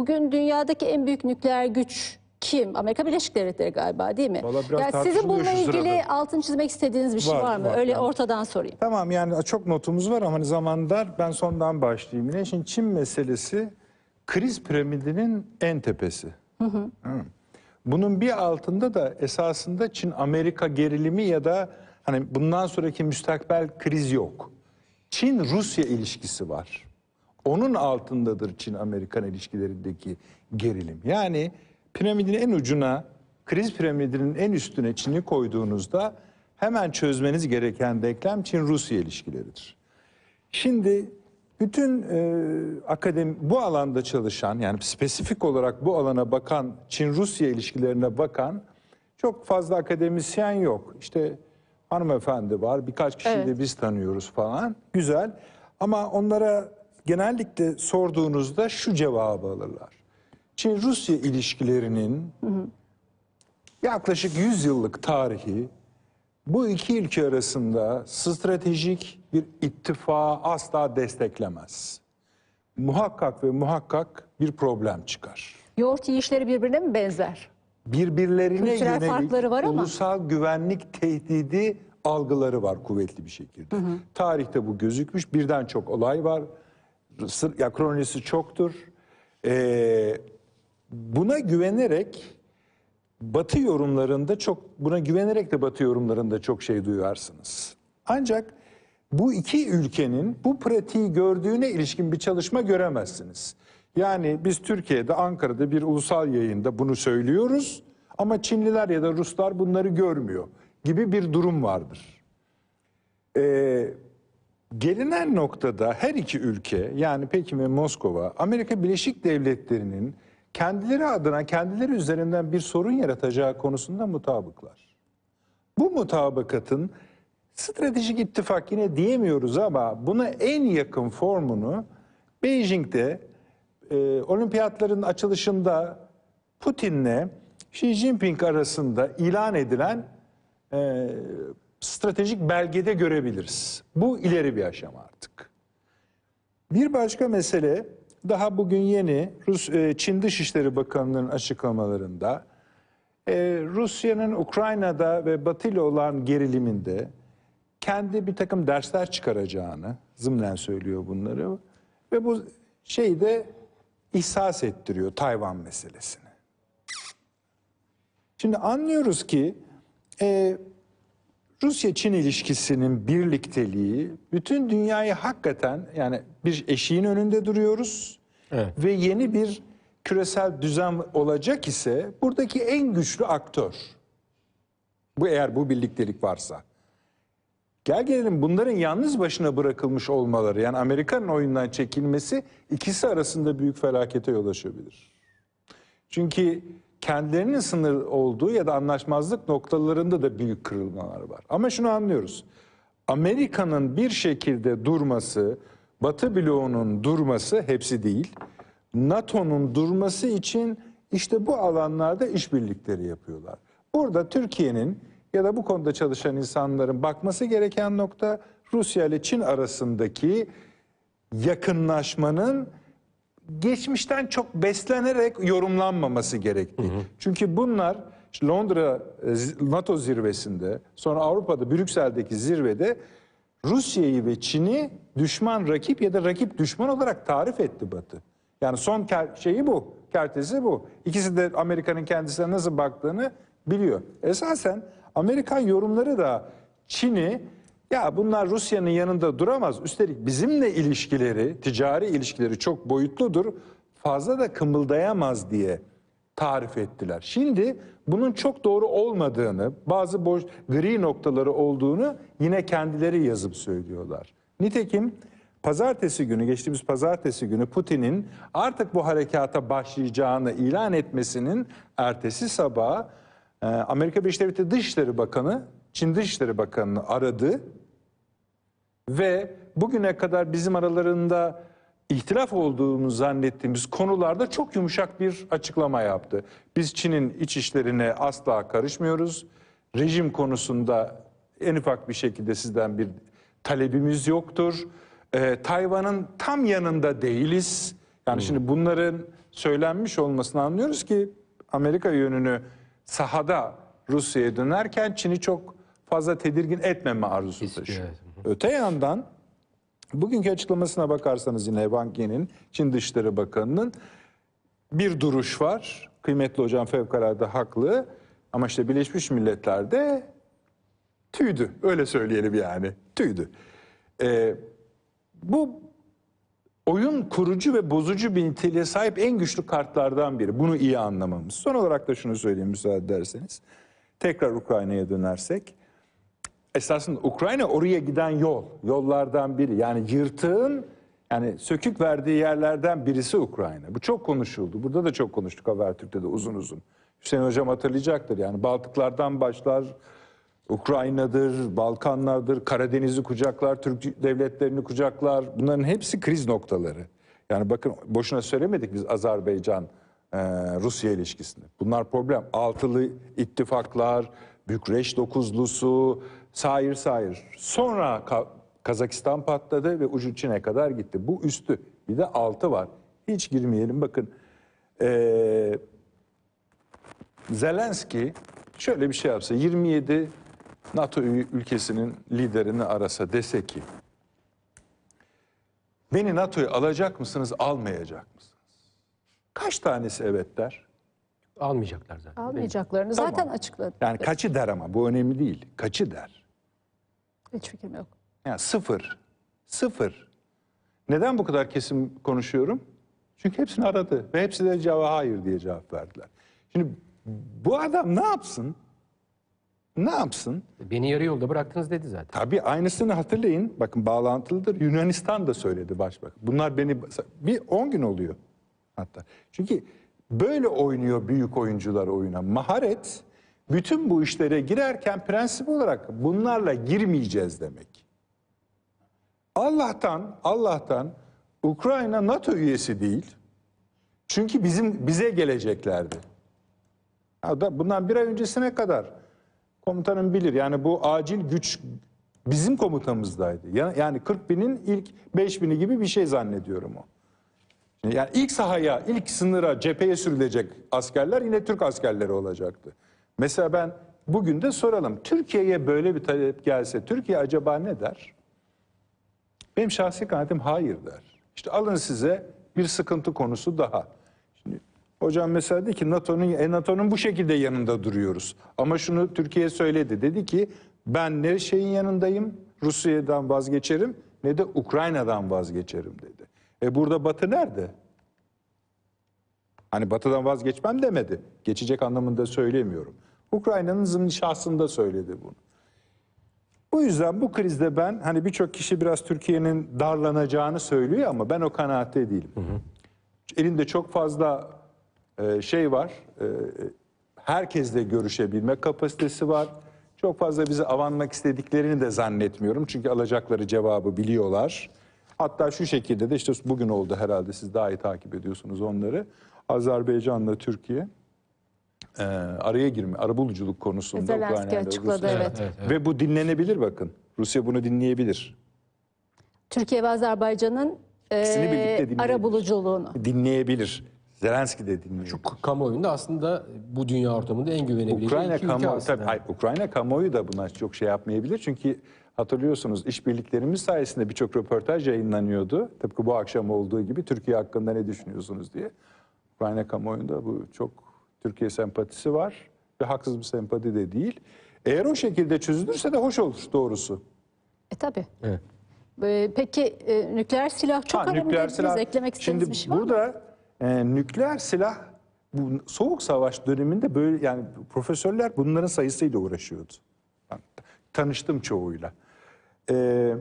Bugün dünyadaki en büyük nükleer güç kim? Amerika Birleşik Devletleri galiba değil mi? Vallahi biraz ya sizin bununla ilgili sırada. altın çizmek istediğiniz bir şey var, Var, mı? var, Öyle yani. ortadan sorayım. Tamam yani çok notumuz var ama hani zaman dar. Ben sondan başlayayım yine. Şimdi Çin meselesi kriz piramidinin en tepesi. Hı. Bunun bir altında da esasında Çin-Amerika gerilimi ya da hani bundan sonraki müstakbel kriz yok. Çin-Rusya ilişkisi var. Onun altındadır Çin-Amerikan ilişkilerindeki gerilim. Yani piramidin en ucuna, kriz piramidinin en üstüne Çin'i koyduğunuzda hemen çözmeniz gereken denklem Çin-Rusya ilişkileridir. Şimdi bütün e, akademi bu alanda çalışan yani spesifik olarak bu alana bakan Çin-Rusya ilişkilerine bakan çok fazla akademisyen yok. İşte hanımefendi var, birkaç kişiyi Evet. de biz tanıyoruz falan. Güzel. Ama onlara genellikle sorduğunuzda şu cevabı alırlar. Çin-Rusya ilişkilerinin yaklaşık 100 yıllık tarihi bu iki ülke arasında stratejik bir ittifa asla desteklemez. Muhakkak ve muhakkak bir problem çıkar. Yoğurt yiyişleri birbirine mi benzer? Birbirlerine Kültürel yönelik farkları var ama. ulusal güvenlik tehdidi algıları var kuvvetli bir şekilde. Tarihte bu gözükmüş. Birden çok olay var. Ya kronisi çoktur. Ee, buna güvenerek Batı yorumlarında çok buna güvenerek de Batı yorumlarında çok şey duyarsınız. Ancak bu iki ülkenin bu pratiği gördüğüne ilişkin bir çalışma göremezsiniz. Yani biz Türkiye'de Ankara'da bir ulusal yayında bunu söylüyoruz ama Çinliler ya da Ruslar bunları görmüyor gibi bir durum vardır. Ee, gelinen noktada her iki ülke yani Pekin ve Moskova Amerika Birleşik Devletleri'nin kendileri adına kendileri üzerinden bir sorun yaratacağı konusunda mutabıklar. Bu mutabakatın stratejik ittifak yine diyemiyoruz ama buna en yakın formunu Beijing'de e, olimpiyatların açılışında Putin'le Xi Jinping arasında ilan edilen e, stratejik belgede görebiliriz. Bu ileri bir aşama artık. Bir başka mesele daha bugün yeni Rus e, Çin Dışişleri Bakanlığı'nın açıklamalarında e, Rusya'nın Ukrayna'da ve Batı ile olan geriliminde kendi bir takım dersler çıkaracağını zımnen söylüyor bunları ve bu şeyi de ihsas ettiriyor Tayvan meselesini. Şimdi anlıyoruz ki e, Rusya-Çin ilişkisinin birlikteliği bütün dünyayı hakikaten yani bir eşiğin önünde duruyoruz Evet. ve yeni bir küresel düzen olacak ise buradaki en güçlü aktör. Bu eğer bu birliktelik varsa. Gel gelelim bunların yalnız başına bırakılmış olmaları yani Amerika'nın oyundan çekilmesi ikisi arasında büyük felakete yol açabilir. Çünkü kendilerinin sınır olduğu ya da anlaşmazlık noktalarında da büyük kırılmalar var. Ama şunu anlıyoruz. Amerika'nın bir şekilde durması, Batı bloğunun durması hepsi değil. NATO'nun durması için işte bu alanlarda işbirlikleri yapıyorlar. Burada Türkiye'nin ya da bu konuda çalışan insanların bakması gereken nokta Rusya ile Çin arasındaki yakınlaşmanın geçmişten çok beslenerek yorumlanmaması gerektiği. Çünkü bunlar Londra e, NATO zirvesinde sonra Avrupa'da Brüksel'deki zirvede Rusya'yı ve Çin'i düşman rakip ya da rakip düşman olarak tarif etti Batı. Yani son şeyi bu, kertesi bu. İkisi de Amerika'nın kendisine nasıl baktığını biliyor. Esasen Amerikan yorumları da Çin'i ya bunlar Rusya'nın yanında duramaz. Üstelik bizimle ilişkileri, ticari ilişkileri çok boyutludur. Fazla da kımıldayamaz diye tarif ettiler. Şimdi bunun çok doğru olmadığını, bazı boş gri noktaları olduğunu yine kendileri yazıp söylüyorlar. Nitekim pazartesi günü, geçtiğimiz pazartesi günü Putin'in artık bu harekata başlayacağını ilan etmesinin ertesi sabah e, Amerika Birleşik Devletleri Dışişleri Bakanı, Çin Dışişleri Bakanı'nı aradı ve bugüne kadar bizim aralarında ihtilaf olduğunu zannettiğimiz konularda çok yumuşak bir açıklama yaptı. Biz Çin'in iç işlerine asla karışmıyoruz. Rejim konusunda en ufak bir şekilde sizden bir talebimiz yoktur. Ee, Tayvan'ın tam yanında değiliz. Yani şimdi bunların söylenmiş olmasını anlıyoruz ki Amerika yönünü sahada Rusya'ya dönerken Çin'i çok fazla tedirgin etmeme arzusu taşıyor. evet. Öte yandan bugünkü açıklamasına bakarsanız yine Wang Yi'nin Çin Dışişleri Bakanı'nın bir duruş var. Kıymetli hocam fevkalade haklı. Ama işte Birleşmiş Milletler'de tüydü. Öyle söyleyelim yani. Tüydü. Ee, bu oyun kurucu ve bozucu bir niteliğe sahip en güçlü kartlardan biri. Bunu iyi anlamamız. Son olarak da şunu söyleyeyim müsaade ederseniz. Tekrar Ukrayna'ya dönersek. Esasında Ukrayna oraya giden yol. Yollardan biri. Yani yırtığın yani sökük verdiği yerlerden birisi Ukrayna. Bu çok konuşuldu. Burada da çok konuştuk Habertürk'te de uzun uzun. Hüseyin Hocam hatırlayacaktır. Yani Baltıklardan başlar, Ukrayna'dır, Balkanlardır, Karadeniz'i kucaklar, Türk devletlerini kucaklar. Bunların hepsi kriz noktaları. Yani bakın boşuna söylemedik biz Azerbaycan e, Rusya ilişkisini. Bunlar problem. Altılı ittifaklar, Bükreş dokuzlusu, sair sair. Sonra Ka- Kazakistan patladı ve ucu Çin'e kadar gitti. Bu üstü. Bir de altı var. Hiç girmeyelim. Bakın e, Zelenski şöyle bir şey yapsa 27 NATO ülkesinin liderini arasa dese ki beni NATO'ya alacak mısınız almayacak mısınız? Kaç tanesi evet der? Almayacaklar zaten. Almayacaklarını Tamam. zaten açıkladı. Yani kaçı der ama bu önemli değil. Kaçı der? Hiç fikrim yok. Yani sıfır. Sıfır. Neden bu kadar kesin konuşuyorum? Çünkü hepsini aradı ve hepsi de cevap hayır diye cevap verdiler. Şimdi bu adam ne yapsın? Ne yapsın? Beni yarı yolda bıraktınız dedi zaten. Tabii aynısını hatırlayın. Bakın bağlantılıdır. Yunanistan da söyledi başbakan. Bunlar beni bir 10 gün oluyor hatta. Çünkü böyle oynuyor büyük oyuncular oyuna. Maharet bütün bu işlere girerken prensip olarak bunlarla girmeyeceğiz demek. Allah'tan Allah'tan Ukrayna NATO üyesi değil. Çünkü bizim bize geleceklerdi. Bundan bir ay öncesine kadar komutanım bilir. Yani bu acil güç bizim komutamızdaydı. Ya- Yani 40 binin ilk 5 bini gibi bir şey zannediyorum o. Yani ilk sahaya, ilk sınıra, cepheye sürülecek askerler yine Türk askerleri olacaktı. Mesela ben bugün de soralım. Türkiye'ye böyle bir talep gelse Türkiye acaba ne der? Benim şahsi kanaatim hayır der. İşte alın size bir sıkıntı konusu daha. Şimdi hocam mesela dedi ki NATO'nun e, NATO'nun bu şekilde yanında duruyoruz. Ama şunu Türkiye söyledi. Dedi ki ben ne şeyin yanındayım? Rusya'dan vazgeçerim ne de Ukrayna'dan vazgeçerim dedi. E burada Batı nerede? Hani Batı'dan vazgeçmem demedi. Geçecek anlamında söylemiyorum. Ukrayna'nın zımni şahsında söyledi bunu. Bu yüzden bu krizde ben hani birçok kişi biraz Türkiye'nin darlanacağını söylüyor ama ben o kanaatte değilim. Elinde çok fazla e, şey var. E, herkesle görüşebilme kapasitesi var. Çok fazla bizi avanmak istediklerini de zannetmiyorum. Çünkü alacakları cevabı biliyorlar. Hatta şu şekilde de işte bugün oldu herhalde siz daha iyi takip ediyorsunuz onları. Azerbaycan'la Türkiye e, araya girme, arabuluculuk konusunda Zelenski Ukrayna'yla açıkladı, Rusya- evet. Ve bu dinlenebilir bakın. Rusya bunu dinleyebilir. Türkiye ve Azerbaycan'ın İkisini birlikte e, dinleyebilir. ara buluculuğunu. Dinleyebilir. Zelenski de dinleyebilir. Şu kamuoyunda aslında bu dünya ortamında en güvenebileceği Ukrayna iki ülke kamuoyu aslında. tabii hayır, Ukrayna kamuoyu da buna çok şey yapmayabilir. Çünkü hatırlıyorsunuz işbirliklerimiz sayesinde birçok röportaj yayınlanıyordu. Tıpkı bu akşam olduğu gibi Türkiye hakkında ne düşünüyorsunuz diye. Ukrayna kamuoyunda bu çok Türkiye sempatisi var ve haksız bir sempati de değil. Eğer o şekilde çözülürse de hoş olur doğrusu. E tabii. Evet. E, peki e, nükleer silah çok Ha, önemli dediniz. Eklemek istediğiniz Şimdi bir şey var mı? burada e, nükleer silah bu soğuk savaş döneminde böyle yani profesörler bunların sayısıyla uğraşıyordu. Ben tanıştım çoğuyla. E,